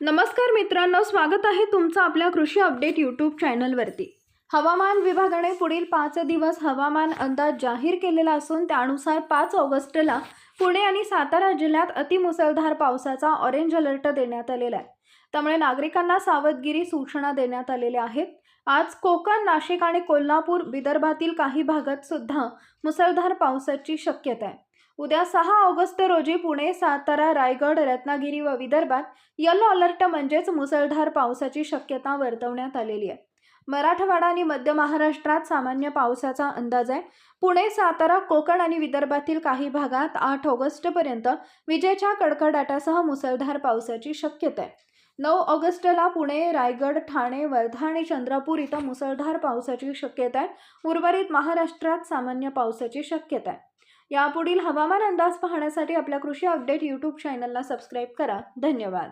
नमस्कार मित्रांनो स्वागत आहे तुमचं आपल्या कृषी अपडेट यूट्यूब चॅनलवरती. हवामान विभागाने पुढील पाच दिवस हवामान अंदाज जाहीर केलेला असून त्यानुसार पाच ऑगस्टला पुणे आणि सातारा जिल्ह्यात अतिमुसळधार पावसाचा ऑरेंज अलर्ट देण्यात आलेला आहे. त्यामुळे नागरिकांना सावधगिरी सूचना देण्यात आलेल्या आहेत. आज कोकण नाशिक आणि कोल्हापूर विदर्भातील काही भागात सुद्धा मुसळधार पावसाची शक्यता आहे. उद्या सहा ऑगस्ट रोजी पुणे सातारा रायगड रत्नागिरी व विदर्भात येलो अलर्ट म्हणजेच मुसळधार पावसाची शक्यता वर्तवण्यात आलेली आहे. मराठवाडा आणि मध्य महाराष्ट्रात सामान्य पावसाचा अंदाज आहे. पुणे सातारा कोकण आणि विदर्भातील काही भागात आठ ऑगस्टपर्यंत विजेच्या कडकडाटासह मुसळधार पावसाची शक्यता आहे. नऊ ऑगस्टला पुणे रायगड ठाणे वर्धा आणि चंद्रपूर इथं मुसळधार पावसाची शक्यता आहे. उर्वरित महाराष्ट्रात सामान्य पावसाची शक्यता आहे. यापुढील हवामान अंदाज पाहण्यासाठी आपल्या कृषी अपडेट यूट्यूब चॅनलला सबस्क्राईब करा. धन्यवाद.